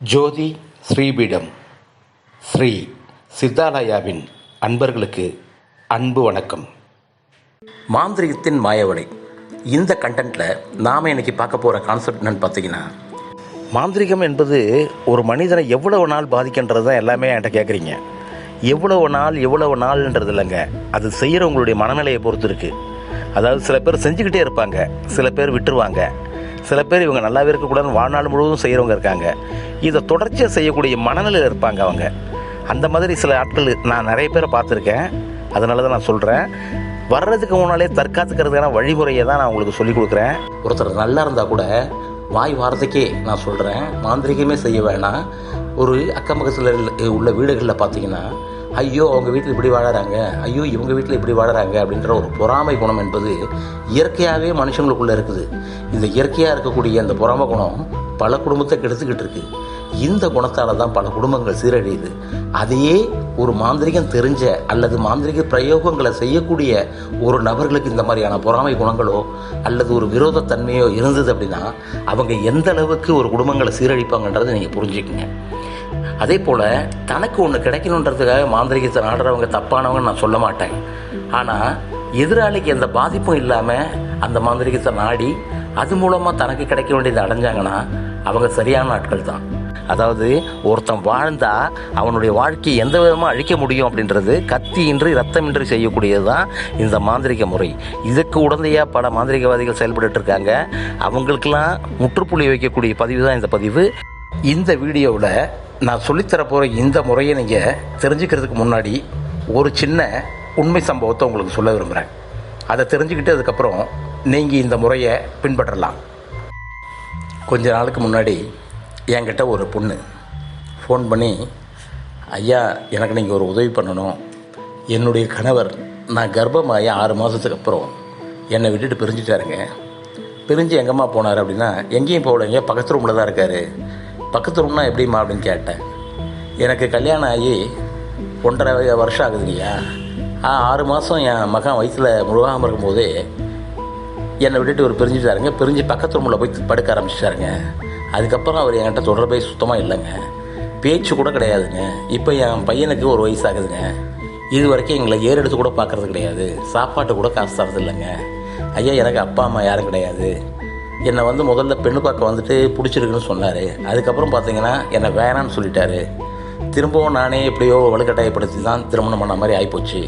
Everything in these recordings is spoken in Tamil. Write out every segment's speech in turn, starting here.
ஜோதி ஸ்ரீபீடம். ஸ்ரீ சித்தாலயாவின் அன்பர்களுக்கு அன்பு வணக்கம். மாந்திரிகத்தின் மாயவலை இந்த கண்டென்ட்டில் நாம் இன்னைக்கு பார்க்க போகிற கான்செப்ட் என்னன்னு பார்த்தீங்கன்னா மாந்திரிகம் என்பது ஒரு மனிதனை எவ்வளவு நாள் பாதிக்கின்றது தான் எல்லாமே என்கிட்ட கேட்குறீங்க எவ்வளவு நாள் எவ்வளவு நாள்ன்றது இல்லைங்க. அது செய்கிறவங்களுடைய மனநிலையை பொறுத்து இருக்குது அதாவது சில பேர் செஞ்சுக்கிட்டே இருப்பாங்க. சில பேர் விட்டுருவாங்க. சில பேர் இவங்க நல்லாவே இருக்கக்கூடாதுன்னு வாழ்நாள் முழுவதும் செய்கிறவங்க இருக்காங்க. இதை தொடர்ச்சியாக செய்யக்கூடிய மனநிலையில் இருப்பாங்க அவங்க. அந்த மாதிரி சில ஆட்கள் நான் நிறைய பேரை பார்த்துருக்கேன். அதனால தான் நான் சொல்கிறேன் வர்றதுக்கு முன்னாலே தற்காத்துக்கிறதுக்கான வழிமுறையை தான் நான் உங்களுக்கு சொல்லிக் கொடுக்குறேன். ஒருத்தர் நல்லா இருந்தால் கூட வாய் வாரத்துக்கே நான் சொல்கிறேன் மாந்திரிகமே செய்ய வேணாம். ஒரு அக்கம் பக்கத்தில் உள்ள வீடுகளில் பார்த்தீங்கன்னா ஐயோ அவங்க வீட்டில் இப்படி வாழறாங்க. ஐயோ இவங்க வீட்டில் இப்படி வாழறாங்க அப்படின்ற ஒரு பொறாமை குணம் என்பது இயற்கையாகவே மனுஷங்களுக்குள்ளே இருக்குது. இந்த இயற்கையாக இருக்கக்கூடிய அந்த பொறாமை குணம் பல குடும்பத்தை கெடுத்துக்கிட்டு இருக்கு. இந்த குணத்தால் தான் பல குடும்பங்கள் சீரழியுது அதையே ஒரு மாந்திரிகம் தெரிஞ்ச அல்லது மாந்திரிக பிரயோகங்களை செய்யக்கூடிய ஒரு நபர்களுக்கு இந்த மாதிரியான பொறாமை குணங்களோ அல்லது ஒரு விரோதத்தன்மையோ இருந்தது அப்படின்னா அவங்க எந்த அளவுக்கு ஒரு குடும்பங்களை சீரழிப்பாங்கன்றதை நீங்கள் புரிஞ்சுக்கங்க. அதே போல் தனக்கு ஒன்று கிடைக்கணுன்றதுக்காக மாந்திரிகத்தை நாடுறவங்க தப்பானவங்க நான் சொல்ல மாட்டேன். ஆனால் எதிராளிக்கு எந்த பாதிப்பும் இல்லாமல் அந்த மாந்திரிகத்தை நாடி அது மூலமாக தனக்கு கிடைக்க வேண்டியதை அடைஞ்சாங்கன்னா அவங்க சரியான ஆட்கள் தான். அதாவது ஒருத்தன் வாழ்ந்தா அவனுடைய வாழ்க்கையை எந்த விதமாக அழிக்க முடியும் அப்படின்றது கத்தியின்றி ரத்தமின்றி செய்யக்கூடியது தான் இந்த மாந்திரிக முறை. இதுக்கு உடந்தையாக பல மாந்திரிகவாதிகள் செயல்பட்டு இருக்காங்க. அவங்களுக்கெல்லாம் முற்றுப்புள்ளி வைக்கக்கூடிய பதிவு தான் இந்த பதிவு. இந்த வீடியோவில் நான் சொல்லித்தர போகிற இந்த முறையை நீங்கள் தெரிஞ்சுக்கிறதுக்கு முன்னாடி ஒரு சின்ன உண்மை சம்பவத்தை உங்களுக்கு சொல்ல விரும்புகிறேன் அதை தெரிஞ்சுக்கிட்டு அதுக்கப்புறம் நீங்கள் இந்த முறையை பின்பற்றலாம். கொஞ்ச நாளுக்கு முன்னாடி என்கிட்ட ஒரு பொண்ணு ஃபோன் பண்ணி ஐயா எனக்கு நீங்கள் ஒரு உதவி பண்ணணும். என்னுடைய கணவர் நான் கர்ப்பமாகி ஆறு மாதத்துக்கு அப்புறம் என்னை விட்டுட்டு பிரிஞ்சுட்டாருங்க. பிரிஞ்சு எங்கம்மா போனார் அப்படின்னா எங்கேயும் போகலைங்க பக்கத்து ரூமில் தான் இருக்கார். பக்கத்து ரூம்னா எப்படிம்மா அப்படின்னு கேட்டேன். எனக்கு கல்யாணம் ஆகி ஒன்றரை வருஷம் ஆகுதுங்கய்யா ஆ ஆறு மாதம் என் மகன் வயிற்றில் முழுகாமல் இருக்கும்போதே என்னை விட்டுட்டு ஒரு பிரிஞ்சுட்டாருங்க. பிரிஞ்சு பக்கத்து ரூமில் போய் படுக்க ஆரம்பிச்சிட்டாருங்க. அதுக்கப்புறம் அவர் என்கிட்ட தொடர்பே சுத்தமாக இல்லைங்க. பேச்சு கூட கிடையாதுங்க. இப்போ என் பையனுக்கு ஒரு வயசு ஆகுதுங்க இது வரைக்கும் எங்களை ஏறெடுத்து கூட பார்க்கறது கிடையாது. சாப்பாட்டு கூட காசு தரது இல்லைங்க ஐயா எனக்கு அப்பா அம்மா யாரும் கிடையாது. என்னை வந்து முதல்ல பெண்ணு பார்க்க வந்துட்டு பிடிச்சிருக்குன்னு சொன்னார். அதுக்கப்புறம் பார்த்தீங்கன்னா என்னை வேணான்னு சொல்லிட்டாரு. திரும்பவும் நானே எப்படியோ வலுக்கட்டாயப்படுத்தி தான் திருமணம் பண்ண மாதிரி ஆகிப்போச்சு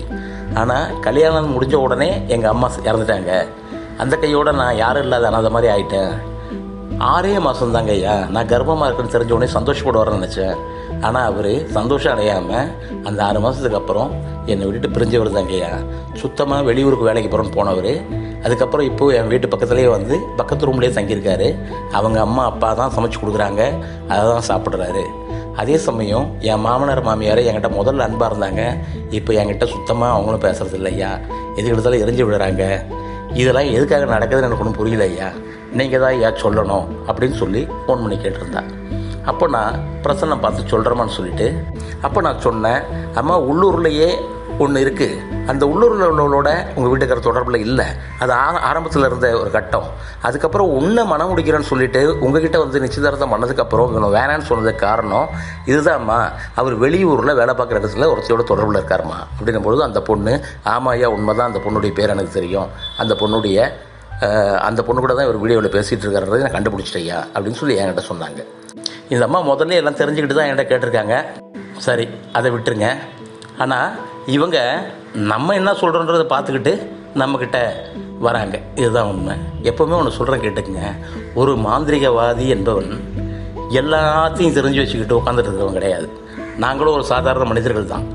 ஆனால் கல்யாணம் முடிஞ்ச உடனே எங்கள் அம்மா இறந்துட்டாங்க. அந்த கையோடு நான் யாரும் இல்லாத அந்த மாதிரி ஆயிட்டேன். ஆறே மாதம் தாங்க ஐயா. நான் கர்ப்பமாக இருக்குன்னு தெரிஞ்ச உடனே சந்தோஷப்படுவார்னு நினச்சேன். ஆனால் அவர் சந்தோஷம் அடையாமல் அந்த ஆறு மாதத்துக்கு அப்புறம் என்னை விட்டுட்டு பிரிஞ்சவர் தாங்க ஐயா. சுத்தமாக வெளியூருக்கு வேலைக்கு போகிறோன்னு போனவர். அதுக்கப்புறம் இப்போது என் வீட்டு பக்கத்துலேயே வந்து பக்கத்து ரூம்லேயே தங்கியிருக்காரு. அவங்க அம்மா அப்பா தான் சமைச்சு கொடுக்குறாங்க. அதை தான் சாப்பிட்றாரு. அதே சமயம் என் மாமனார் மாமியார் என்கிட்ட முதல்ல அன்பாக இருந்தாங்க. இப்போ என்கிட்ட சுத்தமாக அவங்களும் பேசுகிறது இல்லை ஐயா. எதுக்கு எடுத்தாலும் எரிஞ்சு விடுறாங்க இதெல்லாம் எதுக்காக நடக்குதுன்னு எனக்கு ஒன்றும் புரியல ஐயா. நீங்கள் தான் ஏன் சொல்லணும் அப்படின்னு சொல்லி ஃபோன் பண்ணி கேட்டிருந்தா. அப்போ நான் பிரசன்னம் பார்த்து சொல்கிறேமான்னு சொல்லிட்டு அப்போ நான் சொன்னேன் அம்மா உள்ளூர்லேயே ஒன்று இருக்குது அந்த உள்ளூரில் உள்ளவங்களோட உங்கள் வீட்டுக்கார தொடர்பில் இல்லை. அது ஆ ஆரம்பத்தில் இருந்த ஒரு கட்டம். அதுக்கப்புறம் உன்னை மனம் முடிக்கிறேன்னு சொல்லிட்டு உங்ககிட்ட வந்து நிச்சயதார்த்தம் பண்ணதுக்கப்புறம் இவங்க வேணான்னு சொன்னதுக்கு காரணம் இதுதான்மா அவர் வெளியூரில் வேலை பார்க்குற இடத்துல ஒருத்தையோட தொடர்பில் இருக்காருமா அப்படின்னும் பொழுது அந்த பொண்ணு ஆமா ஐயா உண்மை தான் அந்த பொண்ணுடைய பேர் எனக்கு தெரியும். அந்த பொண்ணுடைய அந்த பொண்ணு கூட தான் இவர் வீடியோவில் பேசிகிட்டு இருக்காருன்றதை நான் கண்டுபிடிச்சிட்டையா அப்படின்னு சொல்லி என்கிட்ட சொன்னாங்க. இந்த அம்மா முதல்ல எல்லாம் தெரிஞ்சுக்கிட்டு தான் என்கிட்ட கேட்டிருக்காங்க. சரி அதை விட்டுருங்க. ஆனால் இவங்க நம்ம என்ன சொல்கிறோன்றதை பார்த்துக்கிட்டு நம்மக்கிட்ட வராங்க. இதுதான் உண்மை. எப்போவுமே ஒன்று சொல்கிறேன் கேட்டுக்குங்க. ஒரு மாந்திரிகவாதி என்பவன் எல்லாத்தையும் தெரிஞ்சு வச்சுக்கிட்டு உட்காந்துட்டு இருக்கிறவன் கிடையாது. நாங்களும் ஒரு சாதாரண மனிதர்கள் தான்.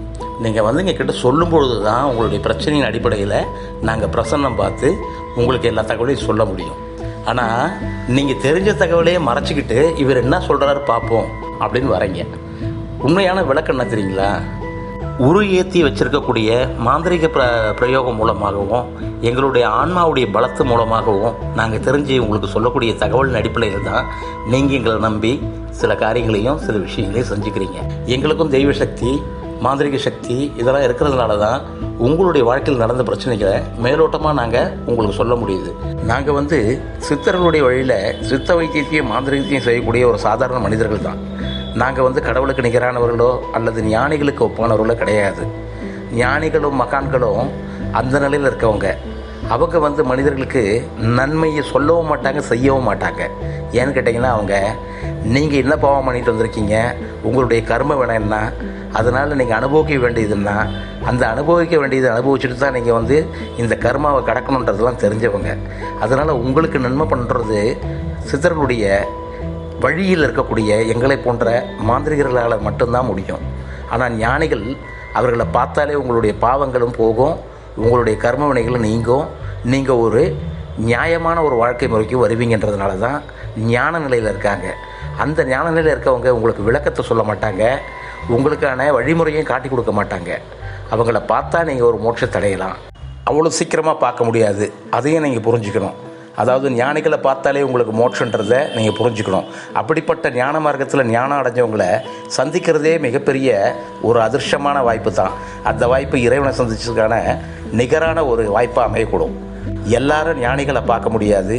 நீங்கள் வந்து எங்கள் கிட்ட சொல்லும் பொழுது தான் உங்களுடைய பிரச்சனையின் அடிப்படையில் நாங்கள் பிரசன்னம் பார்த்து உங்களுக்கு எல்லா தகவலையும் சொல்ல முடியும். ஆனால் நீங்கள் தெரிஞ்ச தகவலையே மறைச்சிக்கிட்டு இவர் என்ன சொல்கிறாரு பார்ப்போம் அப்படின்னு வரீங்க. உண்மையான விளக்கம் என்ன தெரியுங்களா? உரு ஏற்றி வச்சுருக்கக்கூடிய மாந்திரிக பிர பிரயோகம் மூலமாகவும் எங்களுடைய ஆன்மாவுடைய பலத்து மூலமாகவும் நாங்கள் தெரிஞ்சு உங்களுக்கு சொல்லக்கூடிய தகவலின் அடிப்படையில் தான் நீங்கள் எங்களை நம்பி சில காரியங்களையும் சில விஷயங்களையும் செஞ்சுக்கிறீங்க. எங்களுக்கும் தெய்வ சக்தி மாந்திரிக சக்தி இதெல்லாம் இருக்கிறதுனால தான் உங்களுடைய வாழ்க்கையில் நடந்த பிரச்சனைகளை மேலோட்டமாக நாங்கள் உங்களுக்கு சொல்ல முடியுது. நாங்கள் வந்து சித்தர்களுடைய வழியில் சித்த வைத்தியத்தையும் மாந்திரிகத்தையும் செய்யக்கூடிய ஒரு சாதாரண மனிதர்கள் தான். நாங்கள் வந்து கடவுளுக்கு நிகரானவர்களோ அல்லது ஞானிகளுக்கு ஒப்பானவர்களோ கிடையாது. ஞானிகளும் மகான்களும் அந்த நிலையில் இருக்கவங்க. அவங்க வந்து மனிதர்களுக்கு நன்மையை சொல்லவும் மாட்டாங்க செய்யவும் மாட்டாங்க. ஏன்னு கேட்டிங்கன்னா அவங்க நீங்கள் என்ன பாவம் பண்ணிட்டு வந்திருக்கீங்க? உங்களுடைய கர்ம வினை என்ன? அதனால் நீங்கள் அனுபவிக்க வேண்டியதுன்னா அந்த அனுபவிக்க வேண்டியதை அனுபவிச்சுட்டு தான் நீங்கள் வந்து இந்த கர்மாவை கடக்கணுன்றதெல்லாம் தெரிஞ்சவங்க. அதனால் உங்களுக்கு நன்மை பண்ணுறது சித்தர்களுடைய வழியில் இருக்கக்கூடிய எங்களை போன்ற மாந்திரிகர்களால் மட்டும்தான் முடியும். ஆனால் ஞானிகள் அவர்களை பார்த்தாலே உங்களுடைய பாவங்களும் போகும் உங்களுடைய கர்ம வினைகளும் நீங்கும். நீங்கள் ஒரு நியாயமான ஒரு வாழ்க்கை முறைக்கு வருவீங்கன்றதுனால தான் ஞான நிலையில் இருக்காங்க. அந்த ஞான நிலையில் இருக்கவங்க உங்களுக்கு விளக்கத்தை சொல்ல மாட்டாங்க. உங்களுக்கான வழிமுறையும் காட்டி கொடுக்க மாட்டாங்க. அவங்கள பார்த்தா நீங்கள் ஒரு மோட்சத்தை அடையலாம் அவ்வளோ சீக்கிரமாக பார்க்க முடியாது. அதையும் நீங்கள் புரிஞ்சுக்கணும். அதாவது ஞானிகளை பார்த்தாலே உங்களுக்கு மோட்சன்றதை நீங்கள் புரிஞ்சுக்கணும். அப்படிப்பட்ட ஞான மார்க்கத்தில் ஞானம் அடைஞ்சவங்களை சந்திக்கிறதே மிகப்பெரிய ஒரு அதிர்ஷ்டமான வாய்ப்பு தான். அந்த வாய்ப்பு இறைவனை சந்திச்சதுக்கான நிகரான ஒரு வாய்ப்பாக அமையக்கூடும். எல்லாரும் ஞானிகளை பார்க்க முடியாது.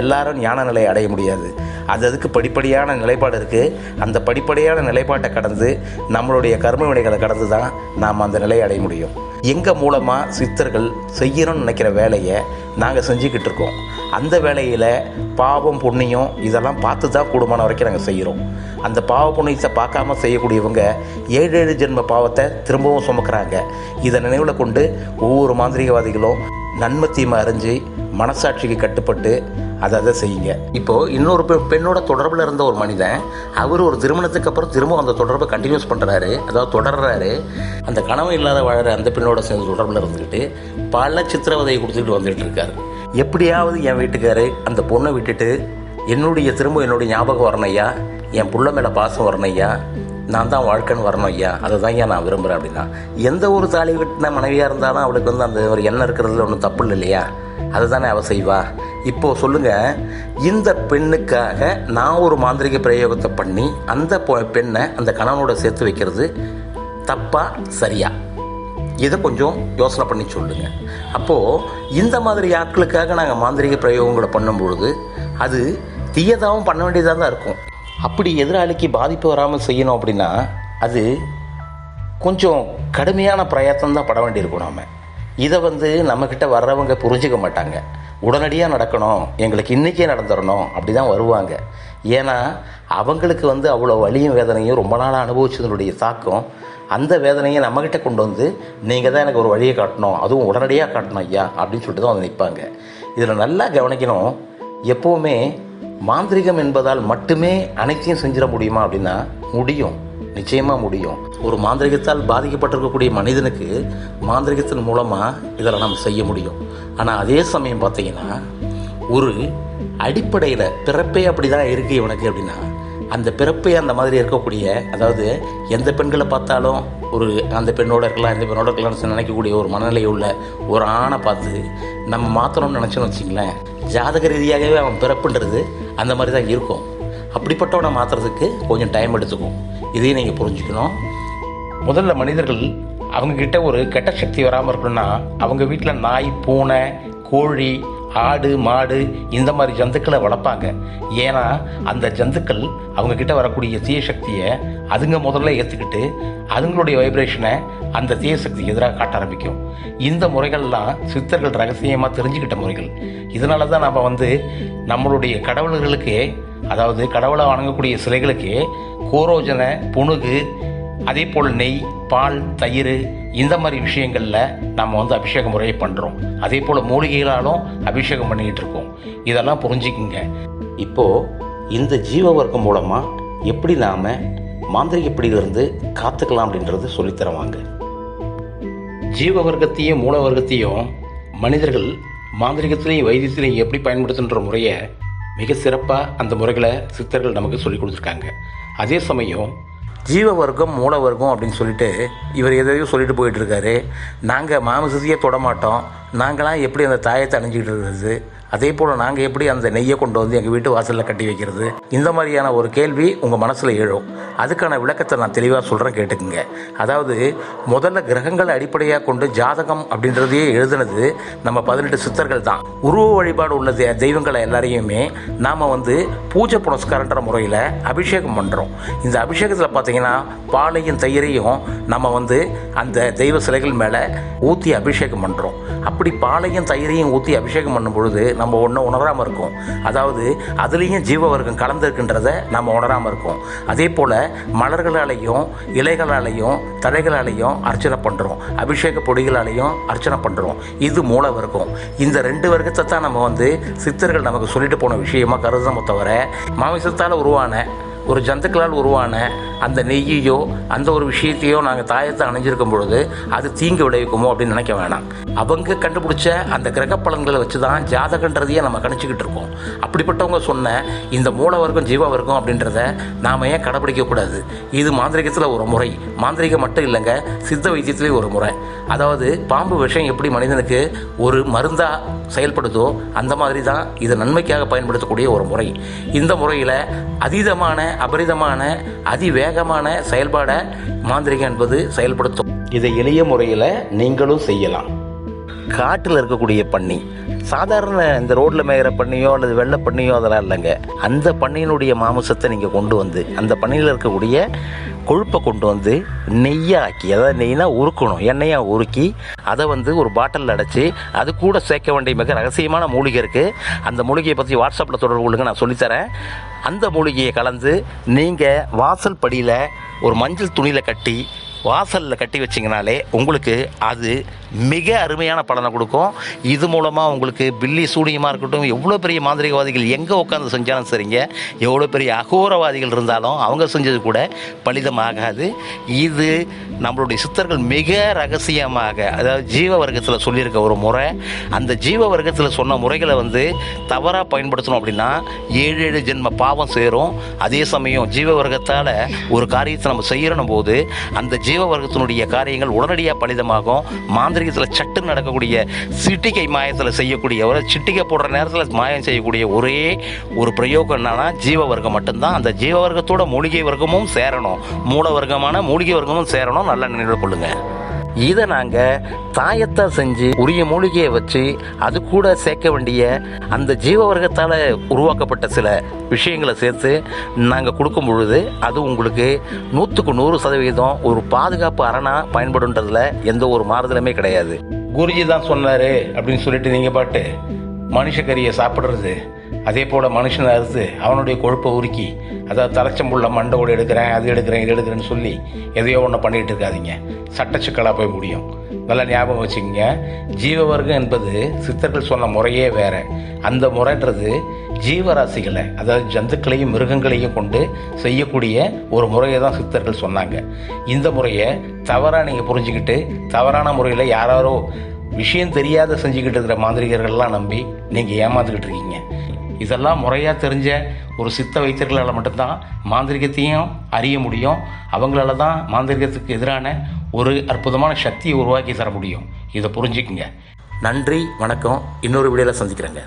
எல்லாரும் ஞான நிலையை அடைய முடியாது. அது அதுக்கு படிப்படியான நிலைப்பாடு இருக்குது அந்த படிப்படியான நிலைப்பாட்டை கடந்து நம்மளுடைய கர்ம வினைகளை கடந்து தான் நாம் அந்த நிலையை அடைய முடியும். எங்கள் மூலமாக சித்தர்கள் செய்யணும்னு நினைக்கிற வேலையை நாங்கள் செஞ்சுக்கிட்டு இருக்கோம். அந்த வேலையில் பாவம் புண்ணியம் இதெல்லாம் பார்த்து தான் கூடுமான வரைக்கும் நாங்கள் செய்கிறோம் அந்த பாவ புண்ணியத்தை பார்க்காம செய்யக்கூடியவங்க ஏழு ஏழு ஜென்ம பாவத்தை திரும்பவும் சுமக்கிறாங்க. இதை நினைவில் கொண்டு ஒவ்வொரு மாந்திரிகவாதிகளும் நன்மை அறிஞ்சு மனசாட்சிக்கு கட்டுப்பட்டு அதை அதை செய்யுங்க. இப்போது இன்னொரு பெ பெண்ணோட தொடர்பில் இருந்த ஒரு மனிதன் அவர் ஒரு திருமணத்துக்கு அப்புறம் திரும்ப அந்த தொடர்பை கண்டினியூஸ் பண்ணுறாரு அதாவது தொடர்றாரு. அந்த கனவு இல்லாத வாழற அந்த பெண்ணோட சேர்ந்து தொடர்பில் இருந்துக்கிட்டு பல சித்திரவதையை கொடுத்துக்கிட்டு வந்துகிட்டு இருக்காரு. எப்படியாவது என் வீட்டுக்காரு அந்த பொண்ணை விட்டுட்டு என்னுடைய திரும்ப என்னுடைய ஞாபகம் வரணும் ஐயா என் புள்ள மேலே பாசம் வரணும் ஐயா நான் தான் வாழ்க்கைன்னு வரணும் ஐயா அதை தான் ஐயா நான் விரும்புகிறேன் அப்படின்னா எந்த ஒரு தாலி கட்டின மனைவியாக இருந்தாலும் அவளுக்கு வந்து அந்த ஒரு எண்ணம் இருக்கிறதுல ஒன்றும் தப்பு இல்லை இல்லையா அதுதானே அவள் செய்வா. இப்போ சொல்லுங்க இந்த பெண்ணுக்காக நான் ஒரு மாந்திரிக பிரயோகத்தை பண்ணி அந்த பொ- பெண்ணை அந்த கணவனோட சேர்த்து வைக்கிறது தப்பா சரியா? இதை கொஞ்சம் யோசனை பண்ணி சொல்லுங்க. அப்போது இந்த மாதிரி ஆட்களுக்காக நாங்கள் மாந்திரிக பிரயோகங்களை பண்ணும்பொழுது அது தீயதாகவும் பண்ண வேண்டியதாக தான் இருக்கும். அப்படி எதிராளிக்கு பாதிப்பு வராமல் செய்யணும் அப்படின்னா அது கொஞ்சம் கடுமையான பிரயத்தனம் தான் பட வேண்டியிருக்கும் நாம. இதை வந்து நம்மக்கிட்ட வர்றவங்க புரிஞ்சுக்க மாட்டாங்க. உடனடியாக நடக்கணும் எங்களுக்கு இன்றைக்கே நடந்துடணும் அப்படி தான் வருவாங்க. ஏன்னா அவங்களுக்கு வந்து அவ்வளோ வலியும் வேதனையும் ரொம்ப நாளாக அனுபவிச்சதனுடைய தாக்கம். அந்த வேதனையை நம்மக்கிட்ட கொண்டு வந்து நீங்கள் தான் எனக்கு ஒரு வழியை காட்டணும் அதுவும் உடனடியாக காட்டணும் ஐயா அப்படின்னு சொல்லிட்டு தான் வந்து நிற்பாங்க இதில் நல்லா கவனிக்கணும் எப்போவுமே மாந்திரிகம் என்பதால் மட்டுமே அனைத்தையும் செஞ்சிட முடியுமா அப்படின்னா முடியும். நிச்சயமாக முடியும். ஒரு மாந்திரிகத்தால் பாதிக்கப்பட்டிருக்கக்கூடிய மனிதனுக்கு மாந்திரிகத்தின் மூலமாக இதில் நம்ம செய்ய முடியும். ஆனால் அதே சமயம் பார்த்தீங்கன்னா ஒரு அடிப்படையில் பிறப்பே அப்படி தான் இருக்குது இவனுக்கு அப்படின்னா அந்த பிறப்பே அந்த மாதிரி இருக்கக்கூடிய அதாவது எந்த பெண்களை பார்த்தாலும் ஒரு அந்த பெண்ணோட இருக்கலாம் இந்த பெண்ணோட இருக்கலாம்னு நினைக்கக்கூடிய ஒரு மனநிலை உள்ள ஒரு ஆணை பார்த்து நம்ம மாற்றணும்னு நினச்சோன்னு வச்சிங்களேன் ஜாதக ரீதியாகவே அவன் பிறப்புன்றது அந்த மாதிரி தான் இருக்கும். அப்படிப்பட்டவனை மாற்றுறதுக்கு கொஞ்சம் டைம் எடுத்துக்கும். இதையும் நீங்கள் புரிஞ்சுக்கணும். முதல்ல மனிதர்கள் அவங்கக்கிட்ட ஒரு கெட்ட சக்தி வராமல் இருக்கணும்னா அவங்க வீட்டில் நாய் பூனை கோழி ஆடு மாடு இந்த மாதிரி ஜந்துக்களை வளர்ப்பாங்க. ஏன்னா அந்த ஜந்துக்கள் அவங்க கிட்ட வரக்கூடிய தீய சக்தியை அதுங்க முதல்ல ஏற்றுக்கிட்டு அதுங்களுடைய வைப்ரேஷனை அந்த தீய சக்திக்கு எதிராக காட்ட ஆரம்பிக்கும். இந்த முறைகள்லாம் சித்தர்கள் ரகசியமாக தெரிஞ்சுக்கிட்ட முறைகள். இதனால தான் நம்ம வந்து நம்மளுடைய கடவுள்களுக்கு அதாவது கடவுளை வணங்கக்கூடிய சிலைகளுக்கு கோரோஜனை புணுகு அதே போல் நெய் பால் தயிர் இந்த மாதிரி விஷயங்களில் நம்ம வந்து அபிஷேக முறையை பண்ணுறோம் அதே போல் மூலிகைகளாலும் அபிஷேகம் பண்ணிக்கிட்டு இருக்கோம். இதெல்லாம் புரிஞ்சுக்குங்க. இப்போது இந்த ஜீவ வர்க்கம் மூலமாக எப்படி நாம் மாந்திரிக பிடியிலிருந்து காத்துக்கலாம் அப்படின்றது சொல்லித்தரேன் வாங்க ஜீவ வர்க்கத்தையும் மூல வர்க்கத்தையும் மனிதர்கள் மாந்திரிகத்திலையும் வைத்தியத்திலையும் எப்படி பயன்படுத்துன்ற முறையை மிக சிறப்பாக அந்த முறைகளை சித்தர்கள் நமக்கு சொல்லி கொடுத்துருக்காங்க. அதே சமயம் ஜீவ வர்க்கம் மூல வர்க்கம் அப்படின்னு சொல்லிட்டு இவர் எதையோ சொல்லிட்டு போயிட்டு இருக்காரு. நாங்கள் மாமிசத்தையே தொட மாட்டோம். நாங்களாம் எப்படி அந்த தாயத்தை அணிஞ்சிக்கிட்டு இருக்கிறது? அதே போல் நாங்கள் எப்படி அந்த நெய்யை கொண்டு வந்து எங்கள் வீட்டு வாசலில் கட்டி வைக்கிறது? இந்த மாதிரியான ஒரு கேள்வி உங்கள் மனசில் எழும். அதுக்கான விளக்கத்தை நான் தெளிவாக சொல்கிறேன் கேட்டுக்குங்க. அதாவது முதல்ல கிரகங்களை அடிப்படையாக கொண்டு ஜாதகம் அப்படின்றதையே எழுதுனது நம்ம பதினெட்டு சித்தர்கள் தான். உருவ வழிபாடு உள்ள தெ- தெய்வங்களை எல்லாரையுமே நாம் வந்து பூஜை புனஸ்காரன்ற முறையில் அபிஷேகம் பண்ணுறோம் இந்த அபிஷேகத்தில் பார்த்தீங்கன்னா பாலையும் தயிரையும் நம்ம வந்து அந்த தெய்வ சிலைகள் மேலே ஊற்றி அபிஷேகம் பண்ணுறோம் அப்படி பாலையும் தயிரையும் ஊற்றி அபிஷேகம் பண்ணும் பொழுது நம்ம ஒன்றும் உணராமல் இருக்கும். அதாவது அதுலேயும் ஜீவவர்க்கம் கலந்துருக்குன்றதை கலந்துருக்குன்றத நம்ம உணராமல் இருக்கோம். அதே போல் மலர்களாலையும் இலைகளாலையும் தலைகளாலையும் அர்ச்சனை பண்ணுறோம் அபிஷேக பொடிகளாலையும் அர்ச்சனை பண்ணுறோம் இது மூல வர்க்கம். இந்த ரெண்டு வர்க்கத்தை தான் நம்ம வந்து சித்தர்கள் நமக்கு சொல்லிட்டு போன விஷயமா கருதுறோமோ தவிர மாமிசத்தால் உருவான ஒரு ஜந்துக்களால் உருவான அந்த நெய்யையோ அந்த ஒரு விஷயத்தையோ நாங்கள் தாயத்தை அணைஞ்சிருக்கும் பொழுது அது தீங்கு விளைவிக்குமோ அப்படின்னு நினைக்க வேணாம். அவங்க கண்டுபிடிச்ச அந்த கிரக பலன்களை வச்சு தான் ஜாதகன்றதையே நம்ம கணிச்சுக்கிட்டு இருக்கோம். அப்படிப்பட்டவங்க சொன்ன இந்த மூல வர்க்கம் ஜீவ வர்க்கம் அப்படின்றத நாம் ஏன் கடைப்பிடிக்கக்கூடாது இது மாந்திரிகத்தில் ஒரு முறை. மாந்திரிகம் மட்டும் இல்லைங்க சித்த வைத்தியத்திலே ஒரு முறை. அதாவது பாம்பு விஷயம் எப்படி மனிதனுக்கு ஒரு மருந்தாக செயல்படுதோ அந்த மாதிரி தான் இது நன்மைக்காக பயன்படுத்தக்கூடிய ஒரு முறை. இந்த முறையில் அதீதமான அபரிதமான அதிவேகமான செயல்பாடை மாந்திரிகம் என்பது செயல்படுத்தும். இதை எளிய முறையில் நீங்களும் செய்யலாம். காட்டில் இருக்கக்கூடிய பன்னி சாதாரண இந்த ரோட்டில் மேயிற பண்ணியோ அல்லது வெள்ளை பண்ணியோ அதெல்லாம் இல்லைங்க. அந்த பண்ணியினுடைய மாமிசத்தை நீங்கள் கொண்டு வந்து அந்த பண்ணியில் இருக்கக்கூடிய கொழுப்பை கொண்டு வந்து நெய்யாக்கி அதாவது நெய்னா உருக்கணும் எண்ணெயாக உருக்கி அதை வந்து ஒரு பாட்டிலில் அடைச்சி அது கூட சேர்க்க வேண்டிய மிக ரகசியமான மூலிகை இருக்குது அந்த மூலிகையை பற்றி வாட்ஸ்அப்பில் தொடர்பு கொள்ளுங்க நான் சொல்லித்தரேன். அந்த மூலிகையை கலந்து நீங்கள் வாசல் படியில் ஒரு மஞ்சள் துணியில் கட்டி வாசலில் கட்டி வச்சிங்கனாலே உங்களுக்கு அது மிக அருமையான பலனை கொடுக்கும். இது மூலமாக உங்களுக்கு பில்லி சூனியமாக இருக்கட்டும் எவ்வளோ பெரிய மாந்திரிகவாதிகள் எங்கே உட்காந்து செஞ்சாலும் சரிங்க. எவ்வளோ பெரிய அகோரவாதிகள் இருந்தாலும் அவங்க செஞ்சது கூட பலிதமாகாது. இது நம்மளுடைய சித்தர்கள் மிக ரகசியமாக அதாவது ஜீவ வர்க்கத்தில் சொல்லியிருக்க ஒரு முறை அந்த ஜீவ வர்க்கத்தில் சொன்ன முறைகளை வந்து தவறாக பயன்படுத்தணும் அப்படின்னா ஏழு ஏழு ஜென்ம பாவம் சேரும். அதே சமயம் ஜீவ வர்க்கத்தால் ஒரு காரியத்தை நம்ம செய்யணும் போது அந்த ஜீவ வர்க்கத்தினுடைய காரியங்கள் உடனடியாக பலிதமாகும். மாந்திரிகத்தில் சட்டு நடக்கக்கூடிய சிட்டிகை மாயத்தில் செய்யக்கூடிய ஒரு சிட்டிகை போடுற நேரத்தில் மாயம் செய்யக்கூடிய ஒரே ஒரு பிரயோகம் என்னன்னா ஜீவ வர்க்கம் மட்டும்தான். அந்த ஜீவ வர்க்கத்தோட மூலிகை வர்க்கமும் சேரணும். மூல வர்க்கமான மூலிகை வர்க்கமும் சேரணும். நல்லா நினைவு கொள்ளுங்கள் இதை நாங்கள் தாயத்தை செஞ்சு உரிய மூலிகையை வச்சு அது கூட சேர்க்க வேண்டிய அந்த ஜீவ வர்க்கத்தால் உருவாக்கப்பட்ட சில விஷயங்களை சேர்த்து நாங்கள் கொடுக்கும் பொழுது அது உங்களுக்கு நூற்றுக்கு நூறு சதவீதம் ஒரு பாதுகாப்பு அரணாக பயன்படுன்றதுல எந்த ஒரு மாறுதலுமே கிடையாது. குருஜி தான் சொன்னார் அப்படின்னு சொல்லிட்டு நீங்கள் பாட்டு. மனுஷக்கறியை சாப்பிட்றது அதே போல் மனுஷனை அறுத்து அவனுடைய கொழுப்பை உருக்கி அதாவது தலைச்சம்புள்ள மண்டோடு எடுக்கிறேன் அது எடுக்கிறேன் இது எடுக்கிறேன்னு சொல்லி எதையோ ஒன்று பண்ணிகிட்டு இருக்காதீங்க. சட்ட சிக்கலாக போய் முடியும். நல்லா ஞாபகம் வச்சுக்கோங்க. ஜீவவர்க்கம் என்பது சித்தர்கள் சொன்ன முறையே வேறு. அந்த முறைன்றது ஜீவராசிகளை அதாவது ஜந்துக்களையும் மிருகங்களையும் கொண்டு செய்யக்கூடிய ஒரு முறையை தான் சித்தர்கள் சொன்னாங்க. இந்த முறையை தவறாக நீங்கள் புரிஞ்சுக்கிட்டு தவறான முறையில் யாராரோ விஷயம் தெரியாத செஞ்சுக்கிட்டு இருக்கிற மாந்திரிகர்கள்லாம் நம்பி நீங்கள் ஏமாந்துக்கிட்டு இருக்கீங்க. இதெல்லாம் முறையாக தெரிஞ்ச ஒரு சித்த வைத்தியர்களால் மட்டும்தான் மாந்திரிகத்தையும் அறிய முடியும். அவங்களால தான் மாந்திரிகத்துக்கு எதிரான ஒரு அற்புதமான சக்தியை உருவாக்கி தர முடியும். இதை புரிஞ்சுக்குங்க. நன்றி வணக்கம். இன்னொரு வீடியோவில் சந்திக்கிறேங்க.